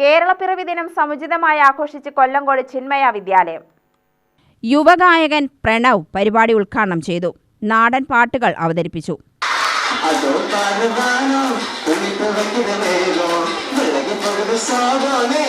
കേരളപ്പിറവി ദിനം സമുചിതമായി ആഘോഷിച്ച് കൊല്ലംകോട് ചിന്മയ വിദ്യാലയം. യുവഗായകൻ പ്രണവ് പരിപാടി ഉദ്ഘാടനം ചെയ്തു. നാടൻ പാട്ടുകൾ അവതരിപ്പിച്ചു. അതോ പാടുവാനോ? കുളിപ്പ് വിളകി പോകുന്ന സാധോനെ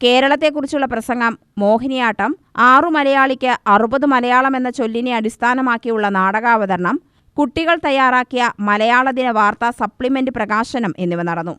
കേരളത്തെക്കുറിച്ചുള്ള പ്രസംഗം മോഹിനിയാട്ടം ആറു മലയാളിക്ക് അറുപത് മലയാളം എന്ന ചൊല്ലിനെ അടിസ്ഥാനമാക്കിയുള്ള നാടകാവതരണം കുട്ടികൾ തയ്യാറാക്കിയ മലയാള ദിന വാർത്താ സപ്ലിമെന്റ് പ്രകാശനം എന്നിവ നടന്നു.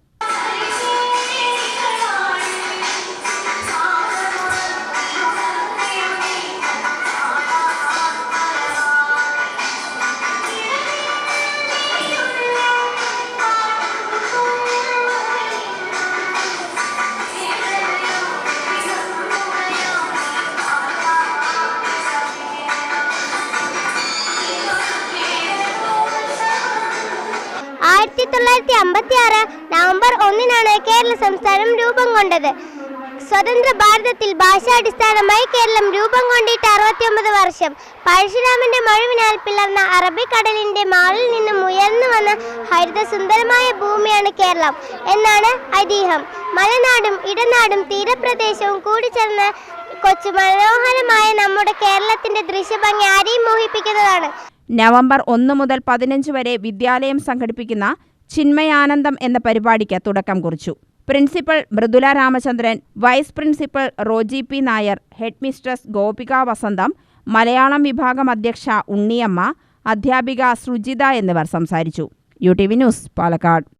ആയിരത്തി തൊള്ളായിരത്തി അമ്പത്തി ആറ് നവംബർ ഒന്നിനാണ് കേരള സംസ്ഥാനം രൂപം കൊണ്ടത്. സ്വതന്ത്ര ഭാരതത്തിൽ ഭാഷാടിസ്ഥാനമായി കേരളം രൂപം കൊണ്ടിട്ട് അറുപത്തിയൊമ്പത് വർഷം. പരശുരാമന്റെ മഴവിനാൽ പിളർന്ന അറബിക്കടലിന്റെ മാളിൽ നിന്നും ഉയർന്നു വന്ന ഹരിത സുന്ദരമായ ഭൂമിയാണ് കേരളം എന്നാണ് ഐതിഹ്യം. മലനാടും ഇടനാടും തീരപ്രദേശവും കൂടിച്ചേർന്ന് കൊച്ചു മനോഹരമായ നമ്മുടെ കേരളത്തിന്റെ ദൃശ്യഭംഗി ആരെയും മോഹിപ്പിക്കുന്നതാണ്. നവംബർ ഒന്ന് മുതൽ പതിനഞ്ച് വരെ വിദ്യാലയം സംഘടിപ്പിക്കുന്ന ചിന്മയാനന്ദം എന്ന പരിപാടിക്ക് തുടക്കം കുറിച്ചു. Principal Mridula Ramachandran vice principal Roji P Nair head mistress Gopika Vasantham Malayalam വിഭാഗം അധ്യക്ഷ ഉണ്ണിയമ്മ അധ്യാപിക സൃജിത എന്നിവർ സംസാരിച്ചു. U T V news Palakkad.